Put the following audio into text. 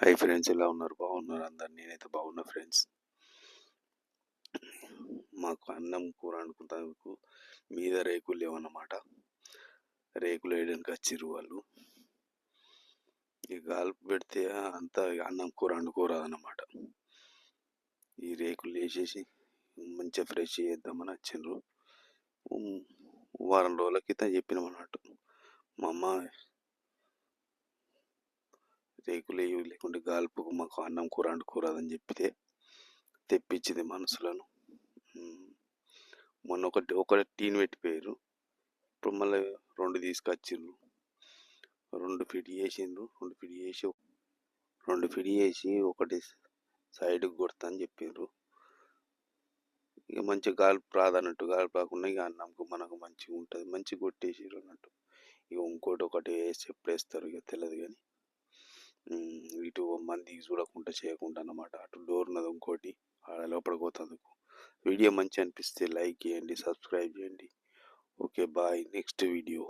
Hi friends ఎలా ఉన్నారు? బాగున్నారు అందరు. నేనైతే బాగున్నా ఫ్రెండ్స్. మాకు అన్నం కూర అనుకుంటానికి మీద రేకులు లేవన్నమాట. రేకులు వేయడానికి వచ్చిర్రు వాళ్ళు. ఈ గాలి పెడితే అంతా అన్నం కూర వండుకోరాదు అన్నమాట ఈ రేకులు వేసేసి మంచిగా ఫ్రెష్ చేద్దామని వచ్చిండ్రు వారం రోజుల క్రితం చెప్పినాం అన్నట్టు మా అమ్మ రేకులు లేకుంటే గాల్పుకు మాకు అన్నం కూర వండుకోరాదని చెప్పితే తెప్పించింది మనుషులను మొన్న ఒకటి ఒక టీన్ పెట్టిపోయారు ఇప్పుడు మళ్ళీ రెండు తీసుకొచ్చిండ్రు. రెండు ఫిట్ చేసిండ్రు. రెండు ఫిట్ చేసి రెండు ఫిట్ చేసి ఒకటి సైడ్కి కొడతా అని చెప్పిండ్రు ఇక మంచిగా గాల్పు రాదన్నట్టు గాలి రాకుండా ఇక అన్నంకు మనకు మంచిగా ఉంటుంది. మంచిగా కొట్టేసారు అన్నట్టు. ఇక ఇంకోటి ఒకటి వేసి ఎప్పుడు వేస్తారు ఇక తెలియదు కానీ. ఇటు మంది చూడకుండా చేయకుండా అన్నమాట. అటు డోర్ ఉన్నది ఇంకోటి ఆడ లోపలికి పోతుంది. వీడియో మంచి అనిపిస్తే లైక్ చేయండి సబ్స్క్రైబ్ చేయండి. Okay bye. Next video.